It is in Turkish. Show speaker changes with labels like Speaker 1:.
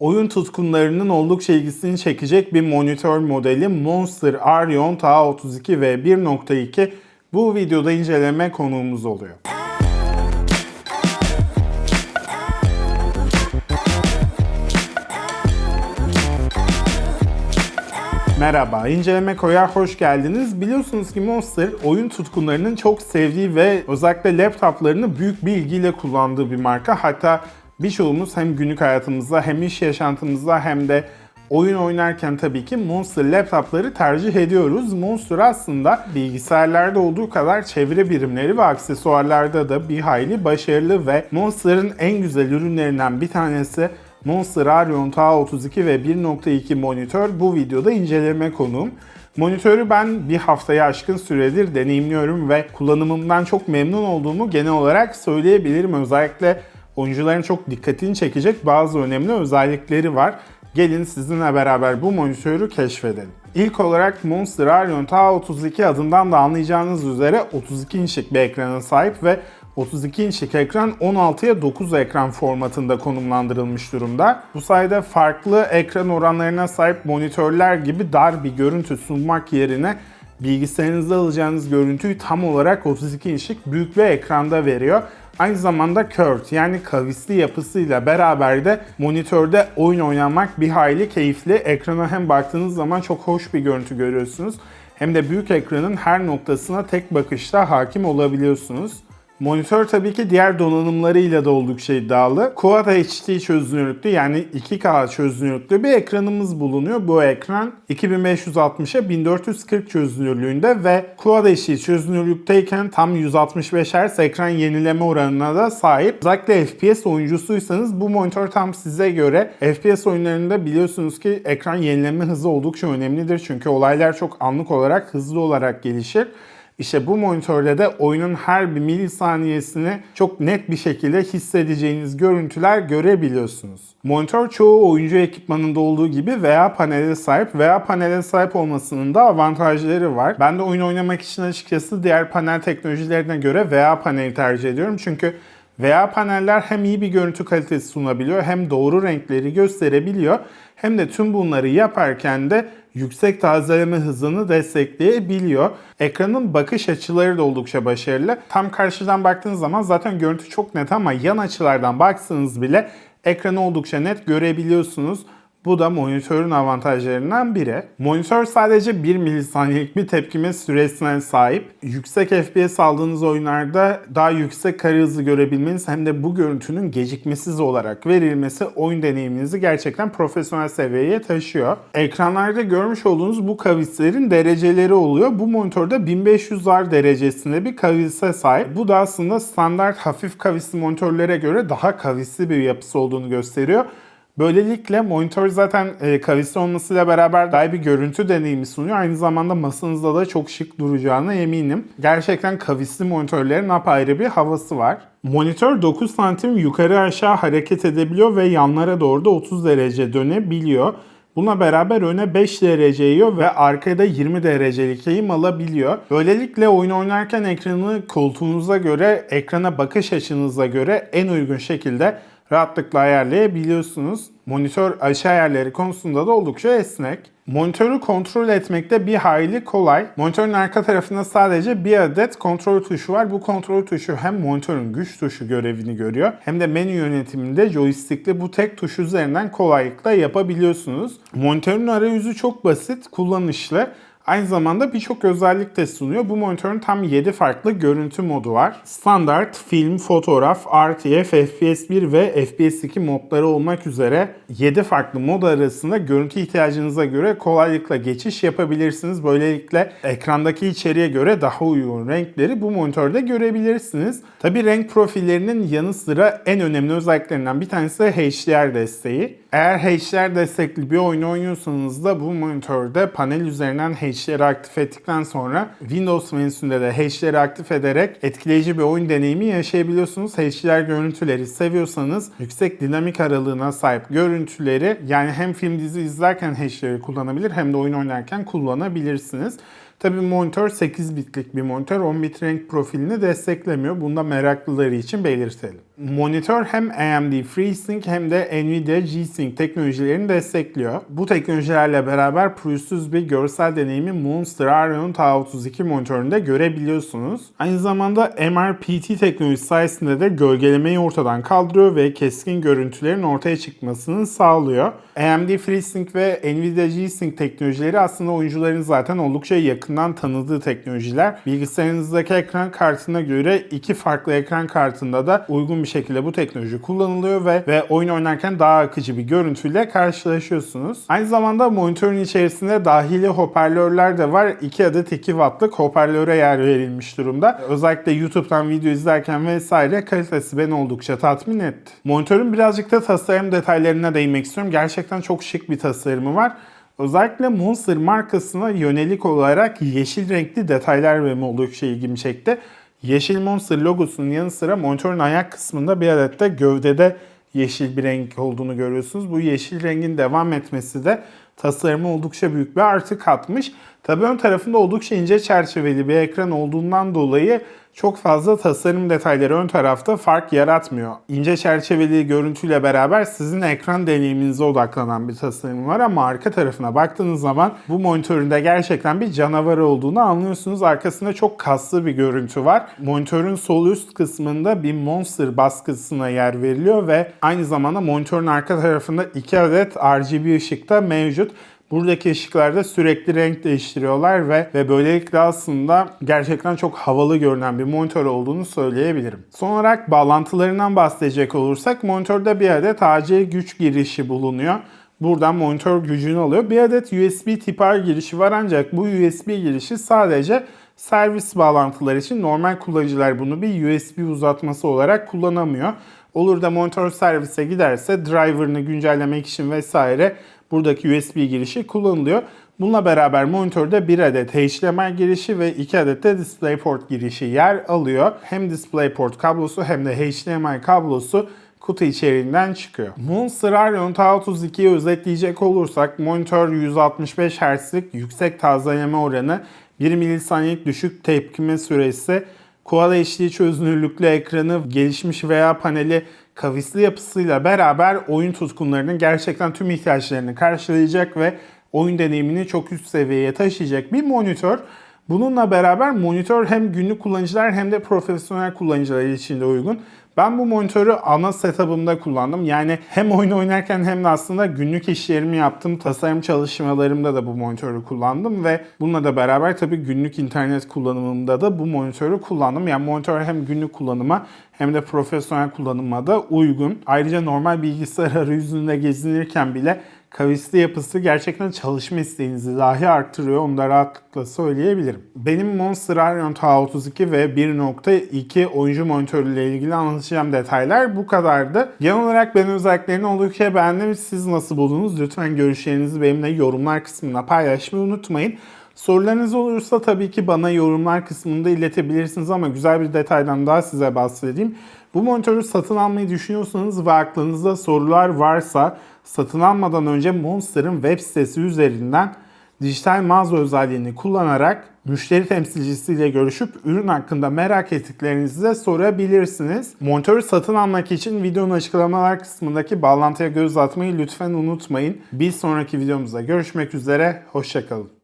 Speaker 1: Oyun tutkunlarının oldukça ilgisini çekecek bir monitör modeli Monster Arion TA32 V1.2 bu videoda inceleme konuğumuz oluyor. Merhaba, inceleme koya hoş geldiniz. Biliyorsunuz ki Monster oyun tutkunlarının çok sevdiği ve özellikle laptoplarını büyük bir ilgiyle kullandığı bir marka. Hatta birçoğumuz hem günlük hayatımızda hem iş yaşantımızda hem de oyun oynarken tabii ki Monster laptopları tercih ediyoruz. Monster aslında bilgisayarlarda olduğu kadar çevre birimleri ve aksesuarlarda da bir hayli başarılı ve Monster'ın en güzel ürünlerinden bir tanesi Monster Arion TA32 ve 1.2 monitör bu videoda inceleme konuğum. Monitörü ben bir haftaya aşkın süredir deneyimliyorum ve kullanımımdan çok memnun olduğumu genel olarak söyleyebilirim. Özellikle oyuncuların çok dikkatini çekecek bazı önemli özellikleri var. Gelin sizinle beraber bu monitörü keşfedelim. İlk olarak Monster Arion TA32 adından da anlayacağınız üzere 32 inçlik bir ekrana sahip ve 32 inçlik ekran 16'ya 9 ekran formatında konumlandırılmış durumda. Bu sayede farklı ekran oranlarına sahip monitörler gibi dar bir görüntü sunmak yerine bilgisayarınızda alacağınız görüntüyü tam olarak 32 inçlik büyük bir ekranda veriyor. Aynı zamanda curved yani kavisli yapısıyla beraber de monitörde oyun oynamak bir hayli keyifli. Ekrana hem baktığınız zaman çok hoş bir görüntü görüyorsunuz hem de büyük ekranın her noktasına tek bakışta hakim olabiliyorsunuz. Monitör tabii ki diğer donanımlarıyla da oldukça iddialı. Quad HD çözünürlüklü yani 2K çözünürlüklü bir ekranımız bulunuyor. Bu ekran 2560'a 1440 çözünürlüğünde ve Quad HD çözünürlükteyken tam 165 Hz ekran yenileme oranına da sahip. Özellikle FPS oyuncusuysanız bu monitör tam size göre. FPS oyunlarında biliyorsunuz ki ekran yenileme hızı oldukça önemlidir. Çünkü olaylar çok anlık olarak hızlı olarak gelişir. İşte bu monitörde de oyunun her bir milisaniyesini çok net bir şekilde hissedeceğiniz görüntüler görebiliyorsunuz. Monitör çoğu oyuncu ekipmanında olduğu gibi VA panele sahip. VA panele sahip olmasının da avantajları var. Ben de oyun oynamak için açıkçası diğer panel teknolojilerine göre VA paneli tercih ediyorum. Çünkü VA paneller hem iyi bir görüntü kalitesi sunabiliyor hem doğru renkleri gösterebiliyor hem de tüm bunları yaparken de yüksek tazeleme hızını destekleyebiliyor. Ekranın bakış açıları da oldukça başarılı. Tam karşıdan baktığınız zaman zaten görüntü çok net ama yan açılardan baksanız bile ekranı oldukça net görebiliyorsunuz. Bu da monitörün avantajlarından biri. Monitör sadece 1 milisaniyelik bir tepkime süresine sahip. Yüksek FPS aldığınız oyunlarda daha yüksek kare hızı görebilmeniz hem de bu görüntünün gecikmesiz olarak verilmesi oyun deneyiminizi gerçekten profesyonel seviyeye taşıyor. Ekranlarda görmüş olduğunuz bu kavislerin dereceleri oluyor. Bu monitörde 1500 R derecesinde bir kavise sahip. Bu da aslında standart hafif kavisli monitörlere göre daha kavisli bir yapısı olduğunu gösteriyor. Böylelikle monitör zaten e, kavisli olmasıyla beraber daha bir görüntü deneyimi sunuyor. Aynı zamanda masanızda da çok şık duracağına eminim. Gerçekten kavisli monitörlerin apayrı bir havası var. Monitör 9 santim yukarı aşağı hareket edebiliyor ve yanlara doğru da 30 derece dönebiliyor. Buna beraber öne 5 derece eğiyor ve arkada 20 derecelik eğim alabiliyor. Böylelikle oyun oynarken ekranı koltuğunuza göre, ekrana bakış açınıza göre en uygun şekilde rahatlıkla ayarlayabiliyorsunuz. Monitör açı ayarları konusunda da oldukça esnek. Monitörü kontrol etmekte bir hayli kolay. Monitörün arka tarafında sadece bir adet kontrol tuşu var. Bu kontrol tuşu hem monitörün güç tuşu görevini görüyor hem de menü yönetiminde joystickle bu tek tuş üzerinden kolaylıkla yapabiliyorsunuz. Monitörün arayüzü çok basit, kullanışlı. Aynı zamanda birçok özellik de sunuyor. Bu monitörün tam 7 farklı görüntü modu var. Standart, film, fotoğraf, RTF, FPS 1 ve FPS 2 modları olmak üzere 7 farklı mod arasında görüntü ihtiyacınıza göre kolaylıkla geçiş yapabilirsiniz. Böylelikle ekrandaki içeriğe göre daha uygun renkleri bu monitörde görebilirsiniz. Tabi renk profillerinin yanı sıra en önemli özelliklerinden bir tanesi HDR desteği. Eğer HDR destekli bir oyun oynuyorsanız da bu monitörde panel üzerinden HDR'i aktif ettikten sonra Windows menüsünde de HDR'i aktif ederek etkileyici bir oyun deneyimi yaşayabiliyorsunuz. HDR görüntüleri seviyorsanız yüksek dinamik aralığına sahip görüntüleri yani hem film dizi izlerken HDR'i kullanabilir hem de oyun oynarken kullanabilirsiniz. Tabi monitör 8 bitlik bir monitör 10 bit renk profilini desteklemiyor. Bunda meraklıları için belirtelim. Monitör hem AMD FreeSync hem de Nvidia G-Sync teknolojilerini destekliyor. Bu teknolojilerle beraber pürüzsüz bir görsel deneyimi Monster Arion T32 monitöründe görebiliyorsunuz. Aynı zamanda MRPT teknolojisi sayesinde de gölgelemeyi ortadan kaldırıyor ve keskin görüntülerin ortaya çıkmasını sağlıyor. AMD FreeSync ve Nvidia G-Sync teknolojileri aslında oyuncuların zaten oldukça yakından tanıdığı teknolojiler. Bilgisayarınızdaki ekran kartına göre iki farklı ekran kartında da uygun bir şekilde bu teknoloji kullanılıyor ve, ve oyun oynarken daha akıcı bir görüntüyle karşılaşıyorsunuz. Aynı zamanda monitörün içerisinde dahili hoparlörler de var. 2 adet 2 wattlık hoparlöre yer verilmiş durumda. Özellikle YouTube'dan video izlerken vesaire kalitesi beni oldukça tatmin etti. Monitörün birazcık da tasarım detaylarına değinmek istiyorum. Gerçekten çok şık bir tasarımı var. Özellikle Monster markasına yönelik olarak yeşil renkli detaylar benim oldukça ilgimi çekti. Yeşil Monster logosunun yanı sıra monitörün ayak kısmında bir adet de gövdede yeşil bir renk olduğunu görüyorsunuz. Bu yeşil rengin devam etmesi de tasarıma oldukça büyük bir artı katmış. Tabii ön tarafında oldukça ince çerçeveli bir ekran olduğundan dolayı çok fazla tasarım detayları ön tarafta fark yaratmıyor. İnce çerçeveli görüntüyle beraber sizin ekran deneyiminize odaklanan bir tasarım var ama arka tarafına baktığınız zaman bu monitöründe gerçekten bir canavar olduğunu anlıyorsunuz. Arkasında çok kaslı bir görüntü var. Monitörün sol üst kısmında bir Monster baskısına yer veriliyor ve aynı zamanda monitörün arka tarafında 2 adet RGB ışık da mevcut. Buradaki ışıklarda sürekli renk değiştiriyorlar ve, ve böylelikle aslında gerçekten çok havalı görünen bir monitör olduğunu söyleyebilirim. Son olarak bağlantılarından bahsedecek olursak monitörde bir adet AC güç girişi bulunuyor. Buradan monitör gücünü alıyor. Bir adet USB R girişi var ancak bu USB girişi sadece servis bağlantıları için normal kullanıcılar bunu bir USB uzatması olarak kullanamıyor. Olur da monitör servise giderse driver'ını güncellemek için vesaire buradaki USB girişi kullanılıyor. Bununla beraber monitörde bir adet HDMI girişi ve iki adet de DisplayPort girişi yer alıyor. Hem DisplayPort kablosu hem de HDMI kablosu kutu içeriğinden çıkıyor. Monster Arion T32'yi özetleyecek olursak monitör 165 Hz'lik yüksek tazeleme oranı, 1 milisaniyelik düşük tepkime süresi, Quad HD çözünürlüklü ekranı, gelişmiş veya paneli kavisli yapısıyla beraber oyun tutkunlarının gerçekten tüm ihtiyaçlarını karşılayacak ve oyun deneyimini çok üst seviyeye taşıyacak bir monitör. Bununla beraber monitör hem günlük kullanıcılar hem de profesyonel kullanıcılar için de uygun. Ben bu monitörü ana setup'ımda kullandım. Yani hem oyun oynarken hem de aslında günlük işlerimi yaptım. Tasarım çalışmalarımda da bu monitörü kullandım ve bununla da beraber tabii günlük internet kullanımımda da bu monitörü kullandım. Yani monitör hem günlük kullanıma hem de profesyonel kullanıma da uygun. Ayrıca normal bilgisayar arayüzünde gezinirken bile kavisli yapısı gerçekten çalışma isteğinizi dahi arttırıyor. Onu da rahatlıkla söyleyebilirim. Benim Monster Arion T32 ve 1.2 oyuncu monitörüyle ilgili anlatacağım detaylar bu kadardı. Genel olarak ben özelliklerini oldukça beğendim. Siz nasıl buldunuz? Lütfen görüşlerinizi benimle yorumlar kısmına paylaşmayı unutmayın. Sorularınız olursa tabii ki bana yorumlar kısmında iletebilirsiniz ama güzel bir detaydan daha size bahsedeyim. Bu monitörü satın almayı düşünüyorsanız ve aklınızda sorular varsa satın almadan önce Monster'ın web sitesi üzerinden dijital mağaza özelliğini kullanarak müşteri temsilcisiyle görüşüp ürün hakkında merak ettiklerinizi de sorabilirsiniz. Monitörü satın almak için videonun açıklamalar kısmındaki bağlantıya göz atmayı lütfen unutmayın. Bir sonraki videomuzda görüşmek üzere, hoşçakalın.